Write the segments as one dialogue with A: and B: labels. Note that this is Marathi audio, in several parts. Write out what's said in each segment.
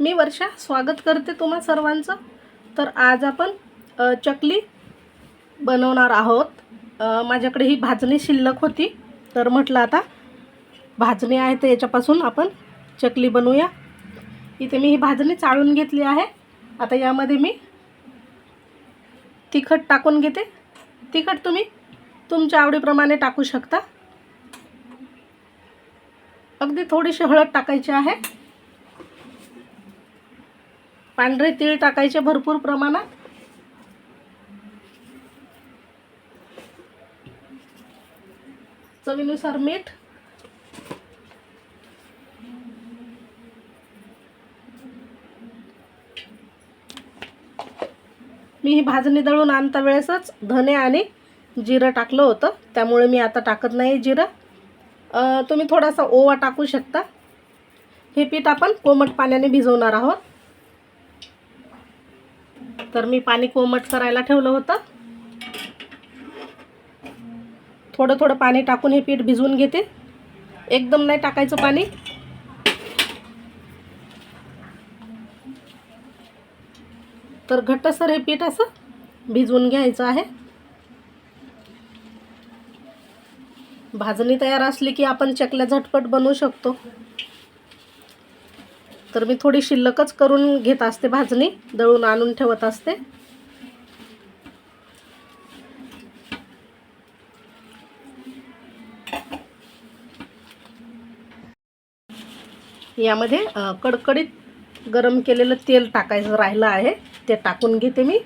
A: मी वर्षा स्वागत करते तुम्हा सर्वांचं. तर आज आपण चकली बनवणार आहोत. माझ्याकडे ही भाजणी शिल्लक होती. तर म्हटलं आता भाजणी आहे तर याच्यापासून आपण चकली बनवूया. इथे मी ही भाजणी चाळून घेतली आहे. आता यामध्ये मी तिखट टाकून घेते. तिखट तुम्ही तुमच्या आवडीप्रमाणे टाकू शकता. अगदी थोडीशी हळद टाकायची आहे. पांढरे तीळ टाकायचे भरपूर प्रमाणात. चवीनुसार मीठ. मी ही भाजणी दळून आणता वेळेसच धने आणि जिरं टाकलं होतं. त्यामुळे मी आता टाकत नाही जिरं. तुम्ही थोडासा ओवा टाकू शकता. हे पीठ आपण कोमट पाण्याने भिजवणार आहोत. तर मी पाणी कोमट करायला ठेवलं होतं. थोडं थोडं पाणी टाकून हे पीठ भिजवून घेते. एकदम नाही टाकायचं पाणी. तर घट्टसर हे पीठ असं भिजवून घ्यायचं आहे. भाजणी तयार असली की आपण चकल्या झटपट बनवू शकतो. तर मी थोडी शिल्लकच करून घेत असते भाजणी दळून आणून ठेवत असते. यामध्ये कडकडीत गरम केलेलं तेल टाकायचं राहिलं आहे ते टाकून घेते मी.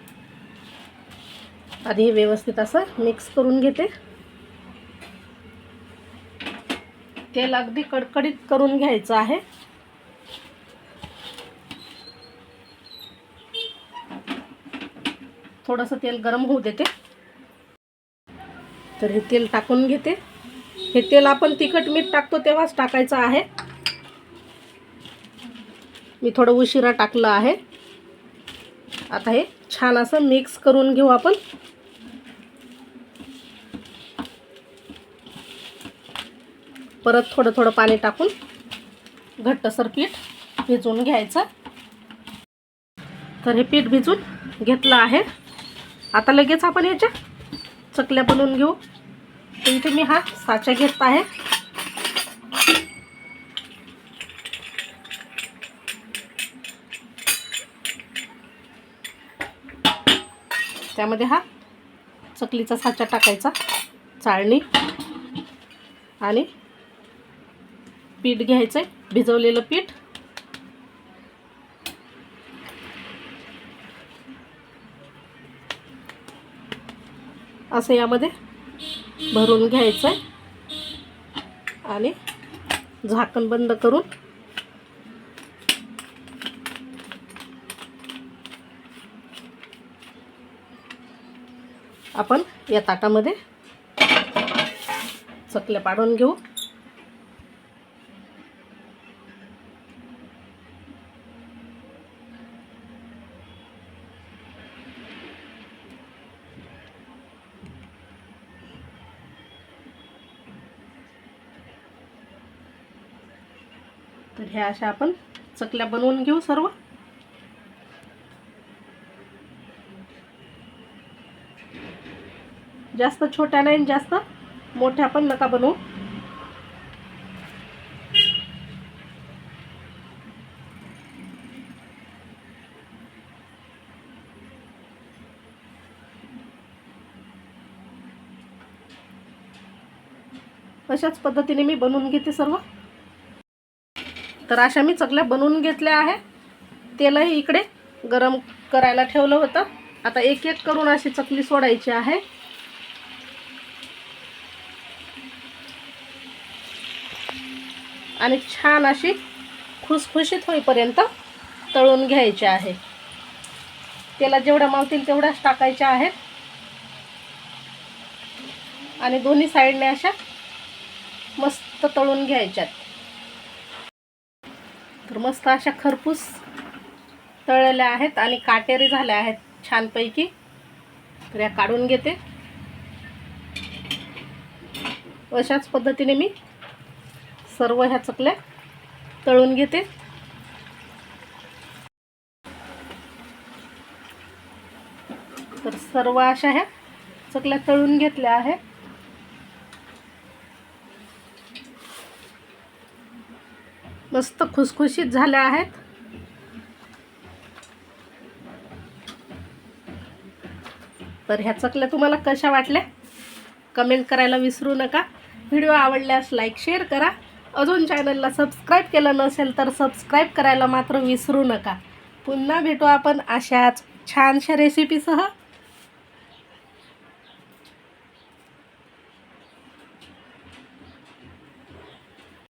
A: आधी हे व्यवस्थित असं मिक्स करून घेते. तेल अगदी कडकडीत करून घ्यायचं आहे. थोडंसं तेल गरम होऊ देते. तर हे तेल टाकून घेते. हे तेल आपण तिखट मीठ टाकतो तेव्हाच टाकायचं आहे. मी थोडं उशिरा टाकलं आहे. आता हे छान असं मिक्स करून घेऊ आपण. परत थोडं थोडं पाणी टाकून घट्टसर पीठ भिजवून घ्यायचं. तर हे पीठ भिजून घेतलं आहे. आता लगेच आपण याच्या चकल्या बनवून घेऊ. तर इथे मी हा साचा घेत आहे. त्यामध्ये हा चकलीचा साचा टाकायचा चाळणी आणि पीठ घ्यायचं आहे भिजवलेलं पीठ. असं यामध्ये भरून घ्यायचं आहे आणि झाकण बंद करून आपण या ताटामध्ये चकल्या पाडून घेऊ. तर ह्या अशा आपण चकल्या बनवून घेऊ सर्व. जास्त छोट्या नाही जास्त मोठ्या पण नका बनवू. अशाच पद्धतीने मी बनवून घेते सर्व. तर अशा मी चकल्या बनवून घेतल्या आहे. तेलही इकडे गरम करायला ठेवलं होतं. आता एक एक करून अशी चकली सोडायची आहे. आणि छान अशी खुसखुशीत होईपर्यंत तळून घ्यायचे आहे. तेला जेवढ्या मावतील तेवढ्याच टाकायच्या आहेत. आणि दोन्ही साईडने अशा मस्त तळून घ्यायच्यात. मस्त अशा खरपूस तळल्या आहेत आणि काटेरी झाल्या आहेत छानपैकी. तर या काढून घेते. अशाच पद्धतीने मी सर्व ह्या चकल्या तळून घेते. तर सर्व अशा ह्या चकल्या तळून घेतल्या आहेत. मस्त खुसखुशीत झाल्या आहेत. तर ह्या चकल्या तुम्हाला कशा वाटल्या? कमेंट करायला विसरू नका. व्हिडिओ आवडल्यास लाईक शेअर करा. अजून चॅनलला सबस्क्राईब केलं नसेल तर सबस्क्राईब करायला मात्र विसरू नका. पुन्हा भेटू आपण अशाच छानशा रेसिपीसह